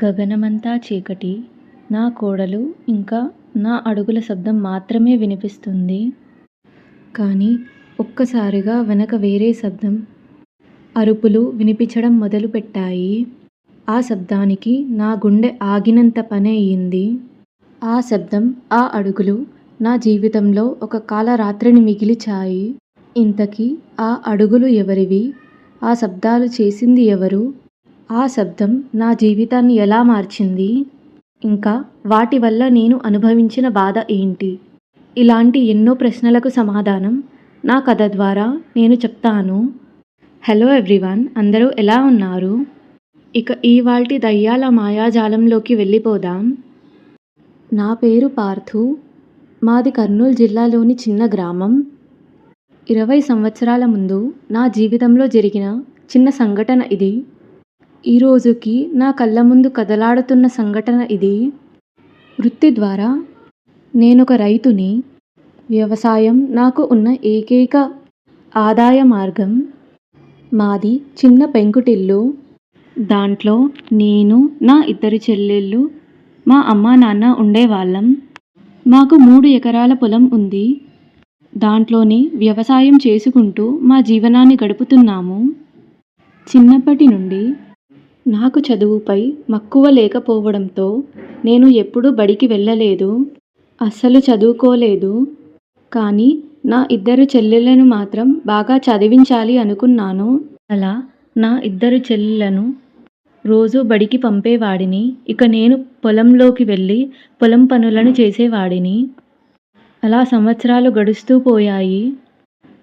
గగనమంతా చీకటి. నా కోడలు ఇంకా నా అడుగుల శబ్దం మాత్రమే వినిపిస్తుంది. కానీ ఒక్కసారిగా వెనక వేరే శబ్దం, అరుపులు వినిపించడం మొదలుపెట్టాయి. ఆ శబ్దానికి నా గుండె ఆగినంత పని అయింది. ఆ శబ్దం, ఆ అడుగులు నా జీవితంలో ఒక కాలరాత్రిని మిగిలిచాయి ఇంతకీ ఆ అడుగులు ఎవరివి? ఆ శబ్దాలు చేసింది ఎవరు? ఆ శబ్దం నా జీవితాన్ని ఎలా మార్చింది? ఇంకా వాటి వల్ల నేను అనుభవించిన బాధ ఏంటి? ఇలాంటి ఎన్నో ప్రశ్నలకు సమాధానం నా కథ ద్వారా నేను చెప్తాను. హలో ఎవ్రీవన్ అందరూ ఎలా ఉన్నారు? ఇక ఈవాల్టి దయ్యాల మాయాజాలంలోకి వెళ్ళిపోదాం. నా పేరు పార్థు. మాది కర్నూలు జిల్లాలోని చిన్న గ్రామం. ఇరవై సంవత్సరాల ముందు నా జీవితంలో జరిగిన చిన్న సంఘటన ఇది. ఈరోజుకి నా కళ్ళ ముందు కదలాడుతున్న సంఘటన ఇది. వృత్తి ద్వారా నేనొక రైతుని. వ్యవసాయం నాకు ఉన్న ఏకైక ఆదాయ మార్గం. మాది చిన్న పెంకుటిల్లు. దాంట్లో నేను, నా ఇద్దరు చెల్లెళ్ళు, మా అమ్మానాన్న ఉండేవాళ్ళం. మాకు మూడు ఎకరాల పొలం ఉంది. దాంట్లోనే వ్యవసాయం చేసుకుంటూ మా జీవనాన్ని గడుపుతున్నాము. చిన్నప్పటి నుండి నాకు చదువుపై మక్కువ లేకపోవడంతో నేను ఎప్పుడూ బడికి వెళ్ళలేదు. అస్సలు చదువుకోలేదు. కానీ నా ఇద్దరు చెల్లెళ్ళను మాత్రం బాగా చదివించాలి అనుకున్నాను. అలా నా ఇద్దరు చెల్లెలను రోజూ బడికి పంపేవాడిని. ఇక నేను పొలంలోకి వెళ్ళి పొలం పనులను చేసేవాడిని. అలా సంవత్సరాలు గడుస్తూ పోయాయి.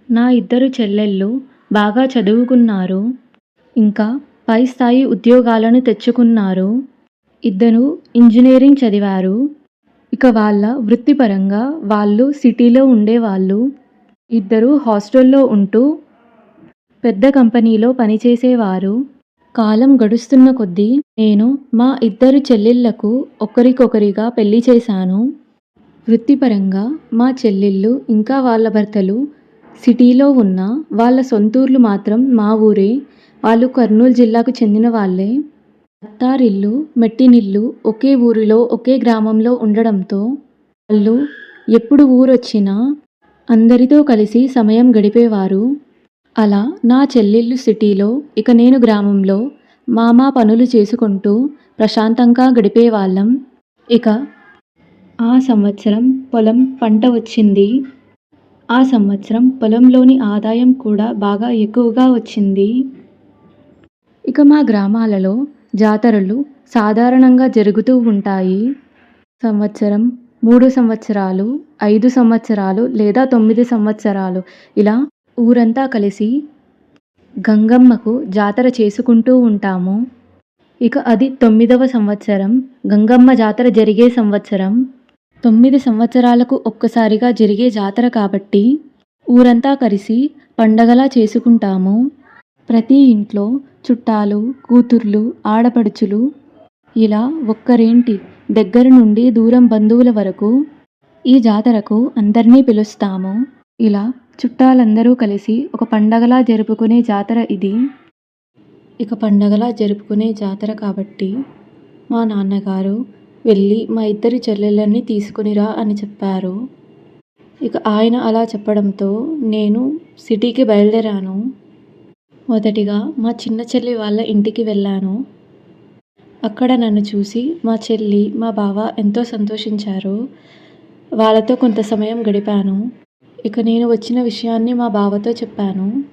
నా ఇద్దరు చెల్లెళ్ళు బాగా చదువుకున్నారు. ఇంకా పై స్థాయి ఉద్యోగాలను తెచ్చుకున్నారు. ఇద్దరు ఇంజనీరింగ్ చదివారు. ఇక వాళ్ళ వృత్తిపరంగా వాళ్ళు సిటీలో ఉండేవాళ్ళు. ఇద్దరూ హాస్టల్లో ఉంటూ పెద్ద కంపెనీలో పనిచేసేవారు. కాలం గడుస్తున్న కొద్దీ నేను మా ఇద్దరు చెల్లెళ్ళకు ఒకరికొకరిగా పెళ్ళి చేశాను. వృత్తిపరంగా మా చెల్లెళ్ళు ఇంకా వాళ్ళ భర్తలు సిటీలో ఉన్న వాళ్ళ సొంతూర్లు మాత్రం మా ఊరే. వాళ్ళు కర్నూలు జిల్లాకు చెందిన వాళ్ళే అత్తారిల్లు, మెట్టినిల్లు ఒకే ఊరిలో ఒకే గ్రామంలో ఉండడంతో వాళ్ళు ఎప్పుడు ఊరొచ్చినా అందరితో కలిసి సమయం గడిపేవారు. అలా నా చెల్లెళ్ళు సిటీలో, ఇక నేను గ్రామంలో మా మా పనులు చేసుకుంటూ ప్రశాంతంగా గడిపేవాళ్ళం. ఇక ఆ సంవత్సరం పొలం పంట వచ్చింది. ఆ సంవత్సరం పొలంలోని ఆదాయం కూడా బాగా ఎక్కువగా వచ్చింది. ఇక మా గ్రామాలలో జాతరలు సాధారణంగా జరుగుతూ ఉంటాయి. సంవత్సరం, మూడు సంవత్సరాలు, ఐదు సంవత్సరాలు లేదా తొమ్మిది సంవత్సరాలు ఇలా ఊరంతా కలిసి గంగమ్మకు జాతర చేసుకుంటూ ఉంటాము. ఇక అది తొమ్మిదవ సంవత్సరం. గంగమ్మ జాతర జరిగే సంవత్సరం. తొమ్మిది సంవత్సరాలకు ఒక్కసారిగా జరిగే జాతర కాబట్టి ఊరంతా కలిసి పండగలా చేసుకుంటాము. ప్రతి ఇంట్లో చుట్టాలు, కూతుర్లు, ఆడపడుచులు ఇలా ఒక్కరేంటి దగ్గర నుండి దూరం బంధువుల వరకు ఈ జాతరకు అందరినీ పిలుస్తాము. ఇలా చుట్టాలందరూ కలిసి ఒక పండగలా జరుపుకునే జాతర ఇది. ఇక పండగలా జరుపుకునే జాతర కాబట్టి మా నాన్నగారు వెళ్ళి మా ఇద్దరి చెల్లెళ్ళని తీసుకునిరా అని చెప్పారు. ఇక ఆయన అలా చెప్పడంతో నేను సిటీకి బయలుదేరాను. మొదటిగా మా చిన్న చెల్లి వాళ్ళ ఇంటికి వెళ్ళాను. అక్కడ నన్ను చూసి మా చెల్లి, మా బావ ఎంతో సంతోషించారు. వాళ్ళతో కొంత సమయం గడిపాను. ఇక నేను వచ్చిన విషయాన్ని మా బావతో చెప్పాను.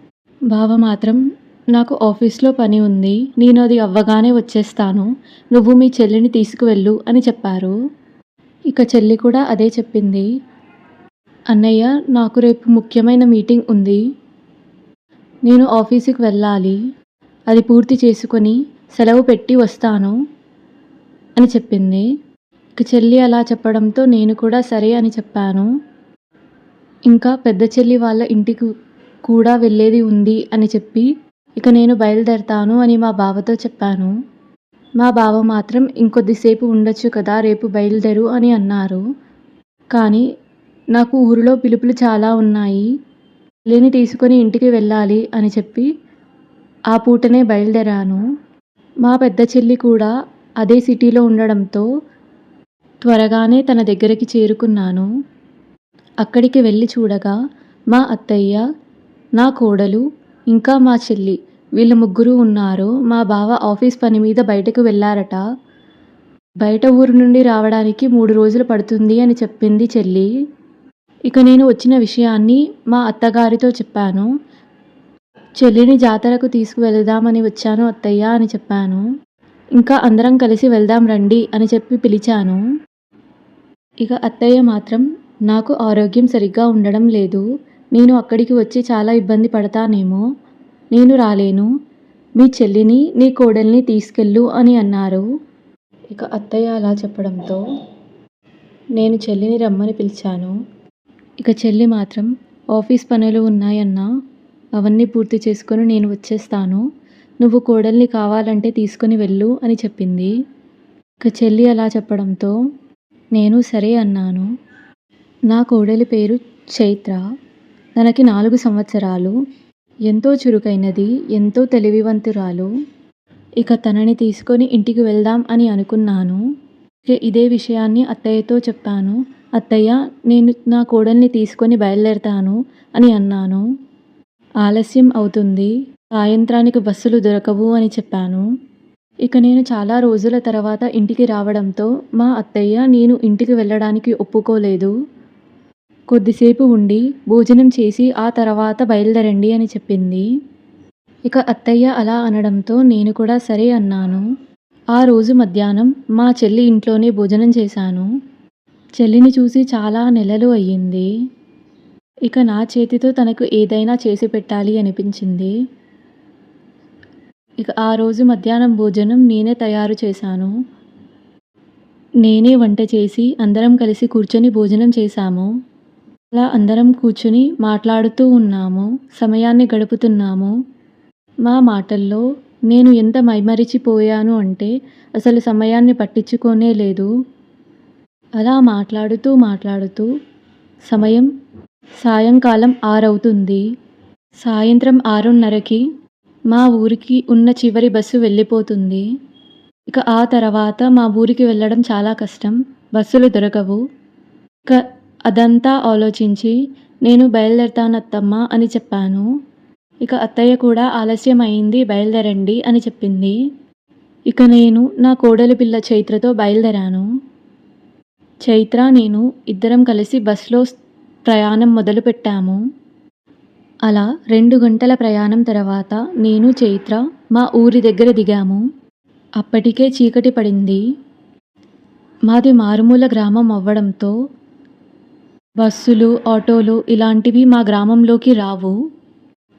బావ మాత్రం నాకు ఆఫీస్లో పని ఉంది. నేను అది అవ్వగానే వచ్చేస్తాను. నువ్వు మీ చెల్లిని తీసుకువెళ్ళు అని చెప్పారు. ఇక చెల్లి కూడా అదే చెప్పింది. అన్నయ్య నాకు రేపు ముఖ్యమైన మీటింగ్ ఉంది. నేను ఆఫీసుకి వెళ్ళాలి. అది పూర్తి చేసుకొని సెలవు పెట్టి వస్తాను అని చెప్పింది. ఇక చెల్లి అలా చెప్పడంతో నేను కూడా సరే అని చెప్పాను. ఇంకా పెద్ద చెల్లి వాళ్ళ ఇంటికి కూడా వెళ్ళేది ఉంది అని చెప్పి ఇక నేను బయలుదేరతాను అని మా బావతో చెప్పాను. మా బావ మాత్రం ఇంకొద్దిసేపు ఉండొచ్చు కదా రేపు బయలుదేరు అని అన్నారు. కానీ నాకు ఊరిలో పిలుపులు చాలా ఉన్నాయి. చెల్లిని తీసుకొని ఇంటికి వెళ్ళాలి అని చెప్పి ఆ పూటనే బయలుదేరాను. మా పెద్ద చెల్లి కూడా అదే సిటీలో ఉండడంతో త్వరగానే తన దగ్గరికి చేరుకున్నాను. అక్కడికి వెళ్ళి చూడగా మా అత్తయ్య నా కోడలు ఇంకా మా చెల్లి వీళ్ళు ముగ్గురు ఉన్నారు. మా బావ ఆఫీస్ పని మీద బయటకు వెళ్ళారట. బయట ఊరు నుండి రావడానికి మూడు రోజులు పడుతుంది అని చెప్పింది చెల్లి. ఇక నేను వచ్చిన విషయాన్ని మా అత్తగారితో చెప్పాను. చెల్లిని జాతరకు తీసుకువెళదామని వచ్చాను అత్తయ్య అని చెప్పాను. ఇంకా అందరం కలిసి వెళ్దాం రండి అని చెప్పి పిలిచాను. ఇక అత్తయ్య మాత్రం నాకు ఆరోగ్యం సరిగ్గా ఉండడం లేదు. నేను అక్కడికి వచ్చి చాలా ఇబ్బంది పడతానేమో. నేను రాలేను. మీ చెల్లిని నీ కోడల్ని తీసుకెళ్ళు అని అన్నారు. ఇక అత్తయ్య అలా చెప్పడంతో నేను చెల్లిని రమ్మని పిలిచాను. ఇక చెల్లి మాత్రం ఆఫీస్ పనులు ఉన్నాయన్నా అవన్నీ పూర్తి చేసుకొని నేను వచ్చేస్తాను. నువ్వు కోడల్ని కావాలంటే తీసుకొని వెళ్ళు అని చెప్పింది. ఇక చెల్లి అలా చెప్పడంతో నేను సరే అన్నాను. నా కోడలి పేరు చైత్ర. తనకి నాలుగు సంవత్సరాలు. ఎంతో చురుకైనది ఎంతో తెలివివంతురాలు. ఇక తనని తీసుకొని ఇంటికి వెళ్దాం అని అనుకున్నాను. ఇక ఇదే విషయాన్ని అత్తయ్యతో చెప్పాను. అత్తయ్య నేను నా కోడల్ని తీసుకొని బయలుదేరతాను అని అన్నాను. ఆలస్యం అవుతుంది. సాయంత్రానికి బస్సులు దొరకవు అని చెప్పాను. ఇక నేను చాలా రోజుల తర్వాత ఇంటికి రావడంతో మా అత్తయ్య నేను ఇంటికి వెళ్ళడానికి ఒప్పుకోలేదు. కొద్దిసేపు ఉండి భోజనం చేసి ఆ తర్వాత బయలుదేరండి అని చెప్పింది. ఇక అత్తయ్య అలా అనడంతో నేను కూడా సరే అన్నాను. ఆ రోజు మధ్యాహ్నం మా చెల్లి ఇంట్లోనే భోజనం చేశాను. చెల్లిని చూసి చాలా నెలలు అయ్యింది. ఇక నా చేతితో తనకు ఏదైనా చేసి పెట్టాలి అనిపించింది. ఇక ఆ రోజు మధ్యాహ్నం భోజనం నేనే తయారు చేశాను. నేనే వంట చేసి అందరం కలిసి కూర్చొని భోజనం చేశాము. అలా అందరం కూర్చుని మాట్లాడుతూ ఉన్నాము సమయాన్ని గడుపుతున్నాము. మా మాటల్లో నేను ఎంత మైమరిచిపోయాను అంటే అసలు సమయాన్ని పట్టించుకోనే లేదు. అలా మాట్లాడుతూ మాట్లాడుతూ సమయం సాయంకాలం ఆరవుతుంది. సాయంత్రం ఆరున్నరకి మా ఊరికి ఉన్న చివరి బస్సు వెళ్ళిపోతుంది. ఇక ఆ తర్వాత మా ఊరికి వెళ్ళడం చాలా కష్టం. బస్సులు దొరకవు. ఇక అదంతా ఆలోచించి నేను బయలుదేరుతానత్తమ్మ అని చెప్పాను. ఇక అత్తయ్య కూడా ఆలస్యం అయింది బయలుదేరండి అని చెప్పింది. ఇక నేను నా కోడలి పిల్ల చైత్రతో బయలుదేరాను. చైత్ర నేను ఇద్దరం కలిసి బస్లో ప్రయాణం మొదలుపెట్టాము. అలా రెండు గంటల ప్రయాణం తర్వాత నేను చైత్ర మా ఊరి దగ్గర దిగాము. అప్పటికే చీకటి పడింది. మాది మారుమూల గ్రామం అవ్వడంతో బస్సులు ఆటోలు ఇలాంటివి మా గ్రామంలోకి రావు.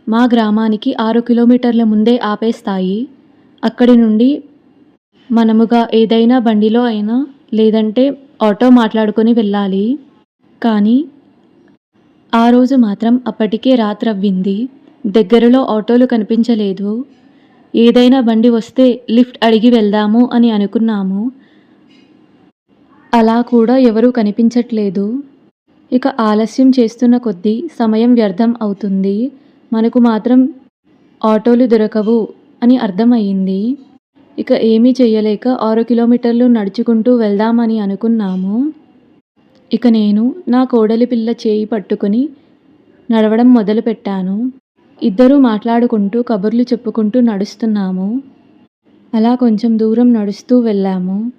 మా గ్రామానికి ఆరు కిలోమీటర్ల ముందే ఆపేస్తాయి. అక్కడి నుండి మనముగా ఏదైనా బండిలో అయినా లేదంటే ఆటో మాట్లాడుకొని వెళ్ళాలి. కానీ ఆ రోజు మాత్రం అప్పటికే రాత్రవ్వింది. దగ్గరలో ఆటోలు కనిపించలేదు. ఏదైనా బండి వస్తే లిఫ్ట్ అడిగి వెళ్దాము అని అనుకున్నాము. అలా కూడా ఎవరూ కనిపించట్లేదు. ఇక ఆలస్యం చేస్తున్న కొద్దీ సమయం వ్యర్థం అవుతుంది. మనకు మాత్రం ఆటోలు దొరకవు అని అర్థమయ్యింది. ఇక ఏమీ చెయ్యలేక ఆరు కిలోమీటర్లు నడుచుకుంటూ వెళ్దామని అనుకున్నాము. ఇక నేను నా కోడలి పిల్ల చేయి పట్టుకుని నడవడం మొదలుపెట్టాను. ఇద్దరూ మాట్లాడుకుంటూ కబుర్లు చెప్పుకుంటూ నడుస్తున్నాము. అలా కొంచెం దూరం నడుస్తూ వెళ్ళాము.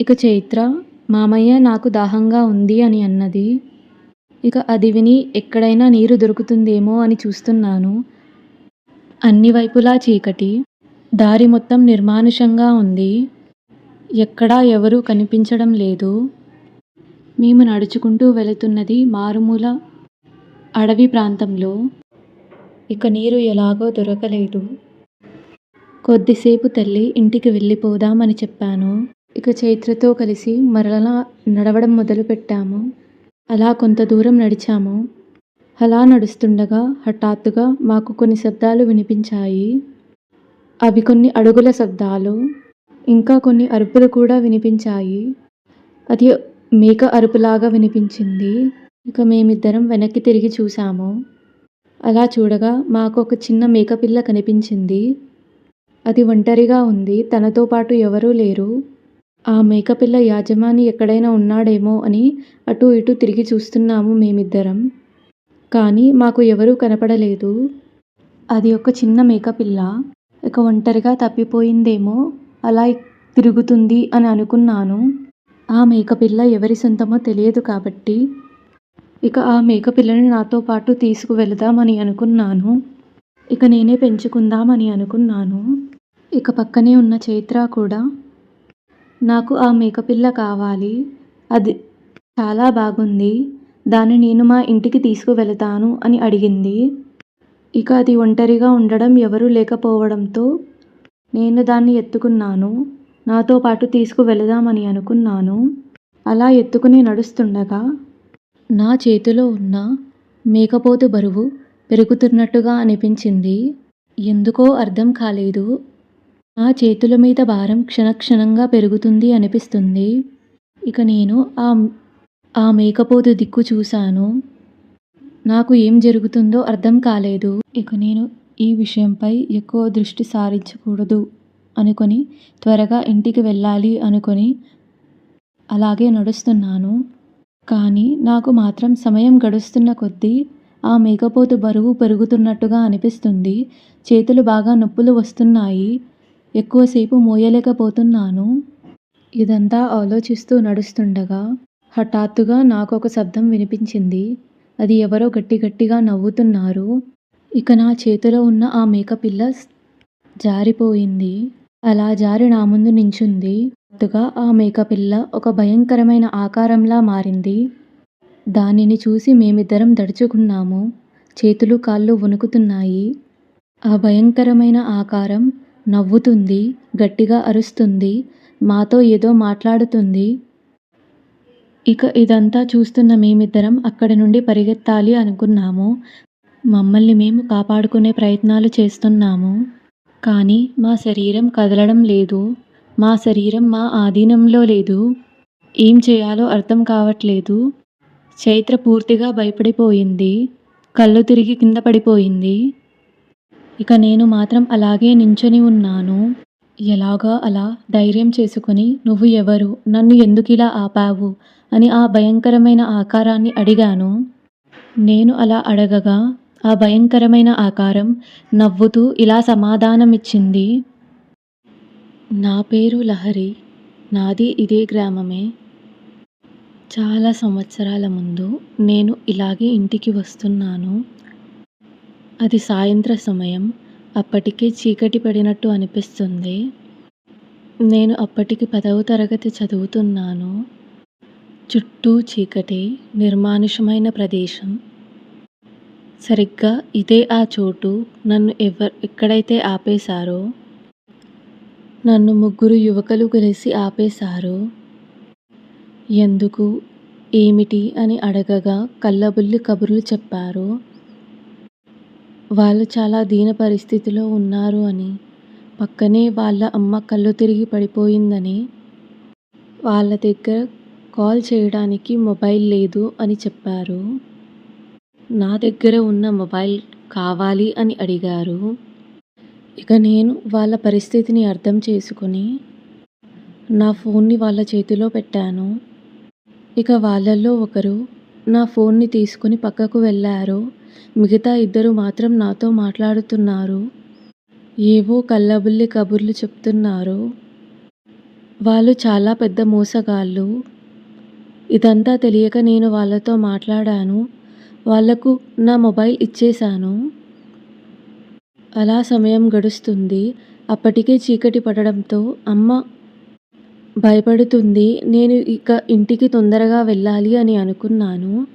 ఇక చైత్ర మామయ్య నాకు దాహంగా ఉంది అని అన్నది. ఇక అది విని ఎక్కడైనా నీరు దొరుకుతుందేమో అని చూస్తున్నాను. అన్ని వైపులా చీకటి. దారి మొత్తం నిర్మానుషంగా ఉంది. ఎక్కడా ఎవరూ కనిపించడం లేదు. మేము నడుచుకుంటూ వెళుతున్నది మారుమూల అడవి ప్రాంతంలో. ఇక నీరు ఎలాగో దొరకలేదు. కొద్దిసేపు తల్లి ఇంటికి వెళ్ళిపోదామని చెప్పాను. ఇక చైత్రతో కలిసి మరలా నడవడం మొదలుపెట్టాము. అలా కొంత దూరం నడిచాము. అలా నడుస్తుండగా హఠాత్తుగా మాకు కొన్ని శబ్దాలు వినిపించాయి. అవి కొన్ని అడుగుల శబ్దాలు ఇంకా కొన్ని అరుపులు కూడా వినిపించాయి. అది మేక అరుపులాగా వినిపించింది. ఇక మేమిద్దరం వెనక్కి తిరిగి చూసాము అలా చూడగా మాకు ఒక చిన్న మేకపిల్ల కనిపించింది. అది ఒంటరిగా ఉంది. తనతో పాటు ఎవరూ లేరు. ఆ మేకపిల్ల యాజమాని ఎక్కడైనా ఉన్నాడేమో అని అటూ ఇటూ తిరిగి చూస్తున్నాము మేమిద్దరం. కానీ మాకు ఎవరూ కనపడలేదు. అది ఒక చిన్న మేకపిల్ల. ఇక ఒంటరిగా తప్పిపోయిందేమో అలా తిరుగుతుంది అని అనుకున్నాను. ఆ మేకపిల్ల ఎవరి సొంతమో తెలియదు కాబట్టి ఇక ఆ మేకపిల్లని నాతో పాటు తీసుకువెళదామని అనుకున్నాను. ఇక నేనే పెంచుకుందామని అనుకున్నాను. ఇక పక్కనే ఉన్న చైత్ర కూడా నాకు ఆ మేకపిల్ల కావాలి అది చాలా బాగుంది దాన్ని నేను మా ఇంటికి తీసుకువెళతాను అని అడిగింది. ఇక అది ఒంటరిగా ఉండడం ఎవరూ లేకపోవడంతో నేను దాన్ని ఎత్తుకున్నాను. నాతో పాటు తీసుకువెళదామని అనుకున్నాను. అలా ఎత్తుకుని నడుస్తుండగా నా చేతిలో ఉన్న మేకపోతు బరువు పెరుగుతున్నట్టుగా అనిపించింది. ఎందుకో అర్థం కాలేదు. నా చేతుల మీద భారం క్షణక్షణంగా పెరుగుతుంది అనిపిస్తుంది. ఇక నేను ఆ ఆ మేకపోతు దిక్కు చూశాను. నాకు ఏం జరుగుతుందో అర్థం కాలేదు. ఇక నేను ఈ విషయంపై ఎక్కువ దృష్టి సారించకూడదు అనుకొని త్వరగా ఇంటికి వెళ్ళాలి అనుకొని అలాగే నడుస్తున్నాను. కానీ నాకు మాత్రం సమయం గడుస్తున్న కొద్దీ ఆ మేకపోతు బరువు పెరుగుతున్నట్టుగా అనిపిస్తుంది. చేతులు బాగా నొప్పులు వస్తున్నాయి. ఎక్కువసేపు మోయలేకపోతున్నాను. ఇదంతా ఆలోచిస్తూ నడుస్తుండగా హఠాత్తుగా నాకు ఒక శబ్దం వినిపించింది. అది ఎవరో గట్టి గట్టిగా నవ్వుతున్నారు. ఇక నా చేతిలో ఉన్న ఆ మేకపిల్ల జారిపోయింది. అలా జారి నా ముందు నించుంది. కొత్తగా ఆ మేకపిల్ల ఒక భయంకరమైన ఆకారంలా మారింది. దానిని చూసి మేమిద్దరం దడుచుకున్నాము. చేతులు కాళ్ళు వణుకుతున్నాయి. ఆ భయంకరమైన ఆకారం నవ్వుతుంది గట్టిగా అరుస్తుంది మాతో ఏదో మాట్లాడుతుంది. ఇక ఇదంతా చూస్తున్న మేమిద్దరం అక్కడి నుండి పరిగెత్తాలి అనుకున్నాము. మమ్మల్ని మేము కాపాడుకునే ప్రయత్నాలు చేస్తున్నాము. కానీ మా శరీరం కదలడం లేదు. మా శరీరం మా ఆధీనంలో లేదు. ఏం చేయాలో అర్థం కావట్లేదు. చైత్ర పూర్తిగా భయపడిపోయింది. కళ్ళు తిరిగి కింద పడిపోయింది. ఇక నేను మాత్రం అలాగే నించొని ఉన్నాను. ఎలాగా అలా ధైర్యం చేసుకుని నువ్వు ఎవరు? నన్ను ఎందుకు ఇలా ఆపావు? అని ఆ భయంకరమైన ఆకారాన్ని అడిగాను. నేను అలా అడగగా ఆ భయంకరమైన ఆకారం నవ్వుతూ ఇలా సమాధానమిచ్చింది. నా పేరు లహరి నాది ఇదే గ్రామమే. చాలా సంవత్సరాల ముందు నేను ఇలాగే ఇంటికి వస్తున్నాను. అది సాయంత్ర సమయం అప్పటికే చీకటి పడినట్టు అనిపిస్తుంది. నేను అప్పటికి పదవ తరగతి చదువుతున్నాను. చుట్టూ చీకటి నిర్మానుషమైన ప్రదేశం. సరిగ్గా ఇదే ఆ చోటు నన్ను ఎవ ఎక్కడైతే ఆపేశారో నన్ను ముగ్గురు యువకులు కలిసి ఆపేశారు ఎందుకు ఏమిటి అని అడగగా కళ్ళబుల్లి కబుర్లు చెప్పారు. వాళ్ళు చాలా దీన పరిస్థితిలో ఉన్నారు అని పక్కనే వాళ్ళ అమ్మ కళ్ళు తిరిగి పడిపోయిందని వాళ్ళ దగ్గర కాల్ చేయడానికి మొబైల్ లేదు అని చెప్పారు. నా దగ్గర ఉన్న మొబైల్ కావాలి అని అడిగారు. ఇక నేను వాళ్ళ పరిస్థితిని అర్థం చేసుకుని నా ఫోన్ని వాళ్ళ చేతిలో పెట్టాను. ఇక వాళ్ళల్లో ఒకరు నా ఫోన్ని తీసుకొని పక్కకు వెళ్ళారు. మిగతా ఇద్దరు మాత్రం నాతో మాట్లాడుతున్నారు. ఏవో కల్లబుల్లి కబుర్లు చెప్తున్నారు. వాళ్ళు చాలా పెద్ద మోసగాళ్ళు. ఇదంతా తెలియక నేను వాళ్ళతో మాట్లాడాను. వాళ్ళకు నా మొబైల్ ఇచ్చేశాను. అలా సమయం గడుస్తుంది. అప్పటికే చీకటి పడడంతో అమ్మ భయపడుతుంది. నేను ఇక ఇంటికి తొందరగా వెళ్ళాలి అని అనుకున్నాను.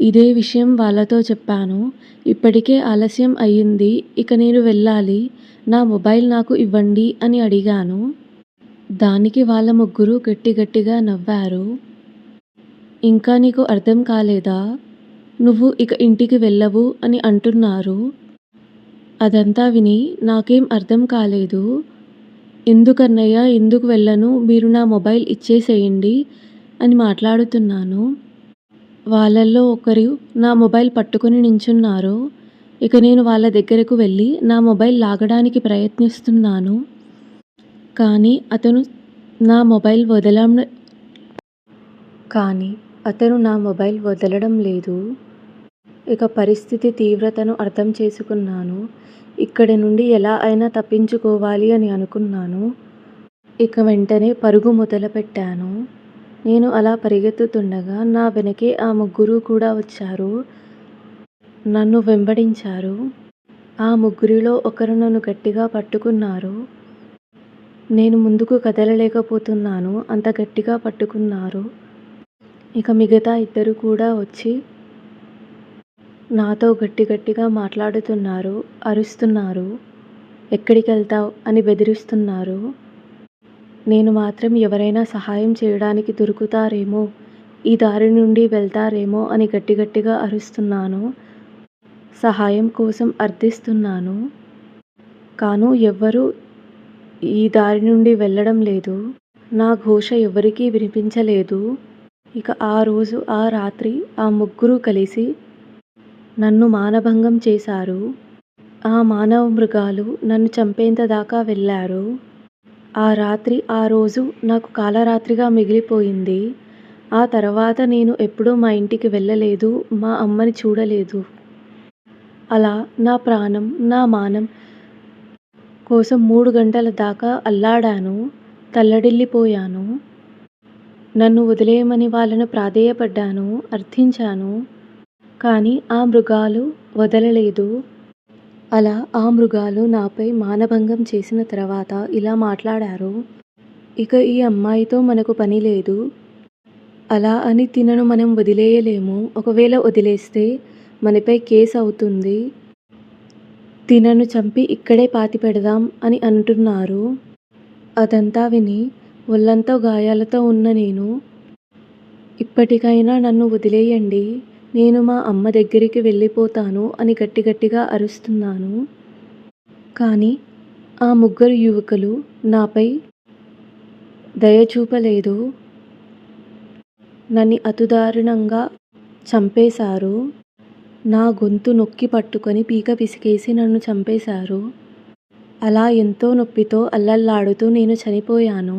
ఇదే విషయం వాళ్ళతో చెప్పాను. ఇప్పటికే ఆలస్యం అయ్యింది. ఇక నేను వెళ్ళాలి. నా మొబైల్ నాకు ఇవ్వండి అని అడిగాను. దానికి వాళ్ళ ముగ్గురు గట్టి గట్టిగా నవ్వారు. ఇంకా నీకు అర్థం కాలేదా? నువ్వు ఇక ఇంటికి వెళ్ళవు అని అంటున్నారు. అదంతా విని నాకేం అర్థం కాలేదు. ఎందుకన్నయ్య ఎందుకు వెళ్ళను? మీరు నా మొబైల్ ఇచ్చేసేయండి అని మాట్లాడుతున్నాను. వాళ్ళల్లో ఒకరు నా మొబైల్ పట్టుకొని నించున్నారు. ఇక నేను వాళ్ళ దగ్గరకు వెళ్ళి నా మొబైల్ లాగడానికి ప్రయత్నిస్తున్నాను. కానీ అతను నా మొబైల్ వదలం కానీ అతను నా మొబైల్ వదలడం లేదు. ఇక పరిస్థితి తీవ్రతను అర్థం చేసుకున్నాను. ఇక్కడి నుండి ఎలా అయినా తప్పించుకోవాలి అని అనుకున్నాను. ఇక వెంటనే పరుగు మొదలుపెట్టాను. నేను అలా పరిగెత్తుతుండగా నా వెనకే ఆ ముగ్గురు కూడా వచ్చారు. నన్ను వెంబడించారు. ఆ ముగ్గురిలో ఒకరు నన్ను గట్టిగా పట్టుకున్నారు. నేను ముందుకు కదలలేకపోతున్నాను. అంత గట్టిగా పట్టుకున్నారు. ఇక మిగతా ఇద్దరు కూడా వచ్చి నాతో గట్టి గట్టిగా మాట్లాడుతున్నారు అరుస్తున్నారు. ఎక్కడికి వెళ్తావు అని బెదిరిస్తున్నారు. నేను మాత్రం ఎవరైనా సహాయం చేయడానికి దొరుకుతారేమో ఈ దారి నుండి వెళ్తారేమో అని గట్టి గట్టిగా అరుస్తున్నాను. సహాయం కోసం అర్థిస్తున్నాను. కాను ఎవ్వరూ ఈ దారి నుండి వెళ్ళడం లేదు. నా ఘోష ఎవరికీ వినిపించలేదు. ఇక ఆ రోజు ఆ రాత్రి ఆ ముగ్గురు కలిసి నన్ను మానభంగం చేశారు. ఆ మానవ మృగాలు నన్ను చంపేంత దాకా వెళ్ళారు. ఆ రాత్రి ఆ రోజు నాకు కాలరాత్రిగా మిగిలిపోయింది. ఆ తర్వాత నేను ఎప్పుడూ మా ఇంటికి వెళ్ళలేదు మా అమ్మని చూడలేదు. అలా నా ప్రాణం నా మానం కోసం మూడు గంటల దాకా అల్లాడాను తల్లడిల్లిపోయాను. నన్ను వదిలేయమని వాళ్ళను ప్రాధేయపడ్డాను అర్థించాను కానీ ఆ మృగాలు వదలలేదు. అలా ఆ మృగాలు నాపై మానభంగం చేసిన తర్వాత ఇలా మాట్లాడారు. ఇక ఈ అమ్మాయితో మనకు పని లేదు. అలా అని తినను మనం వదిలేయలేము. ఒకవేళ వదిలేస్తే మనపై కేసు అవుతుంది. తినను చంపి ఇక్కడే పాతి పెడదాం అని అంటున్నారు. అదంతా విని ఒళ్ళంతా గాయాలతో ఉన్న నేను ఇప్పటికైనా నన్ను వదిలేయండి నేను మా అమ్మ దగ్గరికి వెళ్ళిపోతాను అని గట్టి గట్టిగా అరుస్తున్నాను. కానీ ఆ ముగ్గురు యువకులు నాపై దయ చూపలేదు. నన్ను అతుదారుణంగా చంపేశారు. నా గొంతు నొక్కి పట్టుకొని పీక పిసికేసి నన్ను చంపేశారు. అలా ఎంతో నొప్పితో అల్లల్లాడుతూ నేను చనిపోయాను.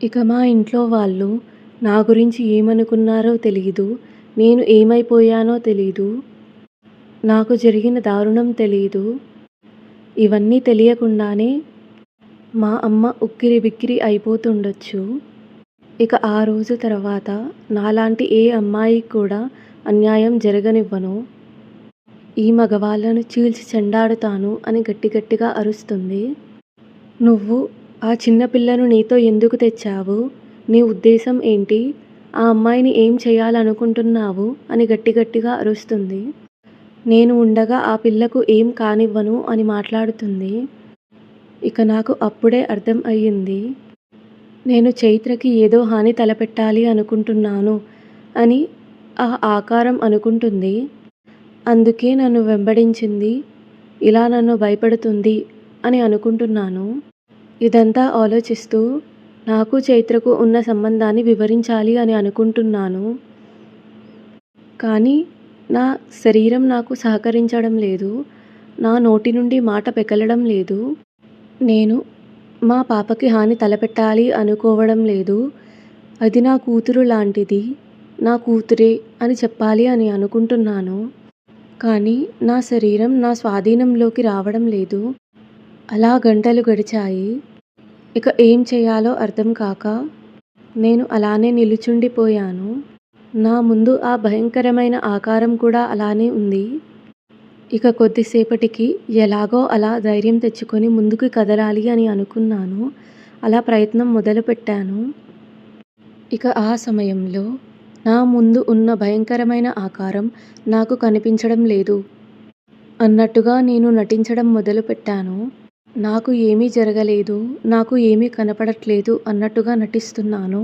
ఇక మా ఇంట్లో వాళ్ళు నా గురించి ఏమనుకున్నారో తెలీదు నేను ఏమైపోయానో తెలీదు నాకు జరిగిన దారుణం తెలీదు. ఇవన్నీ తెలియకుండానే మా అమ్మ ఉక్కిరి బిక్కిరి అయిపోతుండొచ్చు. ఇక ఆ రోజు తర్వాత నాలాంటి ఏ అమ్మాయికి కూడా అన్యాయం జరగనివ్వను. ఈ మగవాళ్ళను చీల్చి చెండాడుతాను అని గట్టి గట్టిగా అరుస్తుంది. నువ్వు ఆ చిన్నపిల్లను నీతో ఎందుకు తెచ్చావు? నీ ఉద్దేశం ఏంటి? ఆ అమ్మాయిని ఏం చేయాలనుకుంటున్నావు? అని గట్టి గట్టిగా అరుస్తుంది. నేను ఉండగా ఆ పిల్లకు ఏం కానివ్వను అని మాట్లాడుతుంది. ఇక నాకు అప్పుడే అర్థం అయ్యింది. నేను చైత్రకి ఏదో హాని తలపెట్టాలి అనుకుంటున్నాను అని ఆ ఆకారం అనుకుంటుంది. అందుకే నన్ను వెంబడించింది. ఇలా నన్ను భయపడుతుంది అని అనుకుంటున్నాను. ఇదంతా ఆలోచిస్తూ నాకు చైత్రకు ఉన్న సంబంధాన్ని వివరించాలి అని అనుకుంటున్నాను. కానీ నా శరీరం నాకు సహకరించడం లేదు. నా నోటి నుండి మాట పెకలడం లేదు. నేను మా పాపకి హాని తలపెట్టాలి అనుకోవడం లేదు. అది నా కూతురు లాంటిది. నా కూతురే అని చెప్పాలి అని అనుకుంటున్నాను. కానీ నా శరీరం నా స్వాధీనంలోకి రావడం లేదు. అలా గంటలు గడిచాయి. ఇక ఏం చేయాలో అర్థం కాక నేను అలానే నిలుచుండిపోయాను. నా ముందు ఆ భయంకరమైన ఆకారం కూడా అలానే ఉంది. ఇక కొద్దిసేపటికి ఎలాగో అలా ధైర్యం తెచ్చుకొని ముందుకు కదలాలి అని అనుకున్నాను. అలా ప్రయత్నం మొదలుపెట్టాను. ఇక ఆ సమయంలో నా ముందు ఉన్న భయంకరమైన ఆకారం నాకు కనిపించడం లేదు. అన్నట్టుగా నేను నటించడం మొదలుపెట్టాను. నాకు ఏమీ జరగలేదు నాకు ఏమీ కనపడట్లేదు అన్నట్టుగా నటిస్తున్నాను.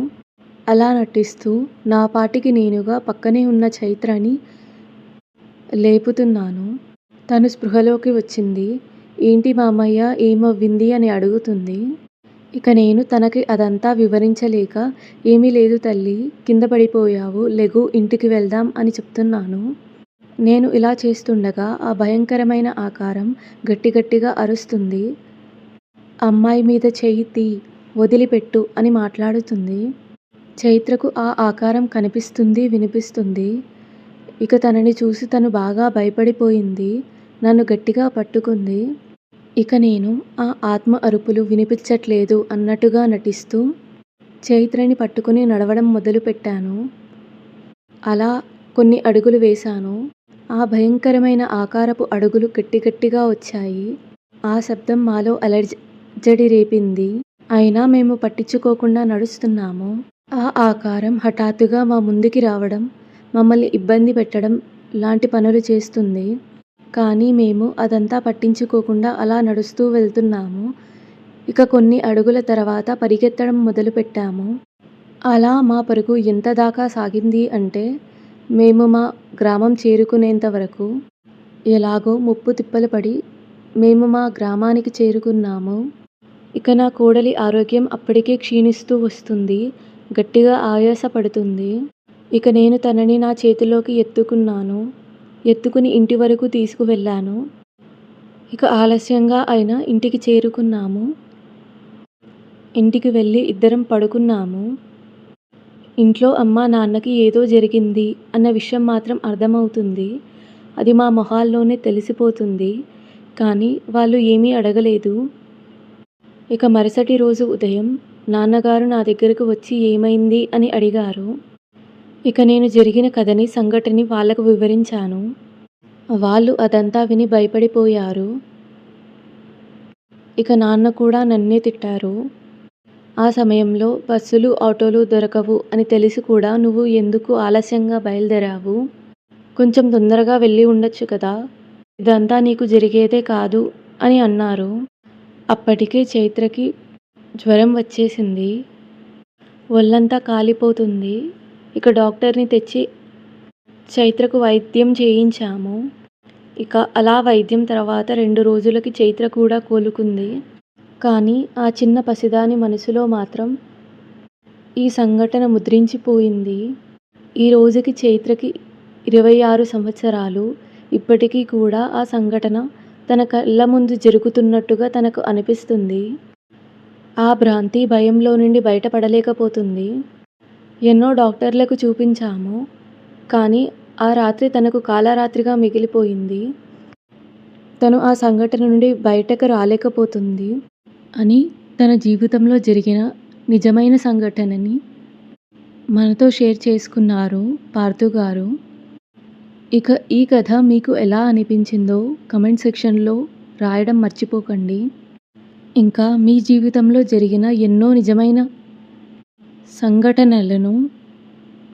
అలా నటిస్తూ నా పాటికి నేనుగా పక్కనే ఉన్న చైత్రని లేపుతున్నాను. తను స్పృహలోకి వచ్చింది. ఏంటి మామయ్య ఏమవ్వింది అని అడుగుతుంది. ఇక నేను తనకి అదంతా వివరించలేక ఏమీ లేదు తల్లి కింద పడిపోయావు లెగు ఇంటికి వెళ్దాం అని చెప్తున్నాను. నేను ఇలా చేస్తుండగా ఆ భయంకరమైన ఆకారం గట్టి గట్టిగా అరుస్తుంది. అమ్మాయి మీద చెయ్యి తీ వదిలిపెట్టు అని మాట్లాడుతుంది. చైత్రకు ఆ ఆకారం కనిపిస్తుంది వినిపిస్తుంది. ఇక తనని చూసి తను బాగా భయపడిపోయింది. నన్ను గట్టిగా పట్టుకుంది. ఇక నేను ఆ ఆత్మ అరుపులు వినిపించట్లేదు అన్నట్టుగా నటిస్తూ చైత్రని పట్టుకుని నడవడం మొదలుపెట్టాను. అలా కొన్ని అడుగులు వేశాను. ఆ భయంకరమైన ఆకారపు అడుగులు గట్టి గట్టిగా వచ్చాయి. ఆ శబ్దం మాలో అలర్జడి రేపింది. అయినా మేము పట్టించుకోకుండా నడుస్తున్నాము. ఆ ఆకారం హఠాత్తుగా మా ముందుకి రావడం మమ్మల్ని ఇబ్బంది పెట్టడం లాంటి పనులు చేస్తుంది. కానీ మేము అదంతా పట్టించుకోకుండా అలా నడుస్తూ వెళ్తున్నాము. ఇక కొన్ని అడుగుల తర్వాత పరిగెత్తడం మొదలుపెట్టాము. అలా మా పరుగు ఎంత దాకా సాగింది అంటే మేము మా గ్రామం చేరుకునేంత వరకు ఎలాగో ముప్పు తిప్పలు పడి మేము మా గ్రామానికి చేరుకున్నాము. ఇక నా కోడలి ఆరోగ్యం అప్పటికే క్షీణిస్తూ వస్తుంది. గట్టిగా ఆయాస పడుతుంది ఇక నేను తనని నా చేతిలోకి ఎత్తుకున్నాను. ఎత్తుకుని ఇంటి వరకు తీసుకువెళ్ళాను. ఇక ఆలస్యంగా అయినా ఇంటికి చేరుకున్నాము. ఇంటికి వెళ్ళి ఇద్దరం పడుకున్నాము. ఇంట్లో అమ్మ నాన్నకి ఏదో జరిగింది అన్న విషయం మాత్రం అర్థమవుతుంది. అది మా మొహాల్లోనే తెలిసిపోతుంది. కానీ వాళ్ళు ఏమీ అడగలేదు. ఇక మరుసటి రోజు ఉదయం నాన్నగారు నా దగ్గరకు వచ్చి ఏమైంది అని అడిగారు. ఇక నేను జరిగిన కథని సంఘటనని వాళ్ళకు వివరించాను. వాళ్ళు అదంతా విని భయపడిపోయారు. ఇక నాన్న కూడా నన్నే తిట్టారు. ఆ సమయంలో బస్సులు ఆటోలు దొరకవు అని తెలిసి కూడా నువ్వు ఎందుకు ఆలస్యంగా బయలుదేరావు? కొంచెం తొందరగా వెళ్ళి ఉండొచ్చు కదా? ఇదంతా నీకు జరిగేదే కాదు అని అన్నారు. అప్పటికే చైత్రకి జ్వరం వచ్చేసింది. ఒళ్ళంతా కాలిపోతుంది. ఇక డాక్టర్ని తెచ్చి చైత్రకు వైద్యం చేయించాము. ఇక అలా వైద్యం తర్వాత రెండు రోజులకి చైత్ర కూడా కోలుకుంది. కానీ ఆ చిన్న పసిదాని మనసులో మాత్రం ఈ సంఘటన ముద్రించిపోయింది. ఈ రోజుకి చైత్రకి ఇరవై ఆరు సంవత్సరాలు. ఇప్పటికీ కూడా ఆ సంఘటన తన కళ్ళ ముందు జరుగుతున్నట్టుగా తనకు అనిపిస్తుంది. ఆ భ్రాంతి భయంలో నుండి బయటపడలేకపోతుంది. ఎన్నో డాక్టర్లకు చూపించాము. కానీ ఆ రాత్రి తనకు కాలరాత్రిగా మిగిలిపోయింది. తను ఆ సంఘటన నుండి బయటకు రాలేకపోతుంది. అని తన జీవితంలో జరిగిన నిజమైన సంఘటనని మనతో షేర్ చేసుకున్నారు పార్థు గారు. ఇక ఈ కథ మీకు ఎలా అనిపించిందో కమెంట్ సెక్షన్లో రాయడం మర్చిపోకండి. ఇంకా మీ జీవితంలో జరిగిన ఎన్నో నిజమైన సంఘటనలను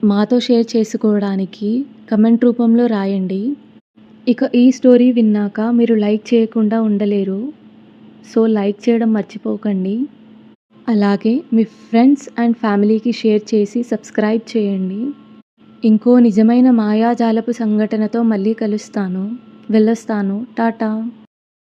మాతో షేర్ చేసుకోవడానికి కమెంట్ రూపంలో రాయండి. ఇక ఈ స్టోరీ విన్నాక మీరు లైక్ చేయకుండా ఉండలేరు. సో లైక్ చేయడం మర్చిపోకండి. అలాగే మీ ఫ్రెండ్స్ అండ్ ఫ్యామిలీకి షేర్ చేసి సబ్స్క్రైబ్ చేయండి. ఇంకో నిజమైన మాయాజాలపు సంఘటనతో మళ్ళీ కలుస్తాను. వెళ్ళొస్తాను. టాటా.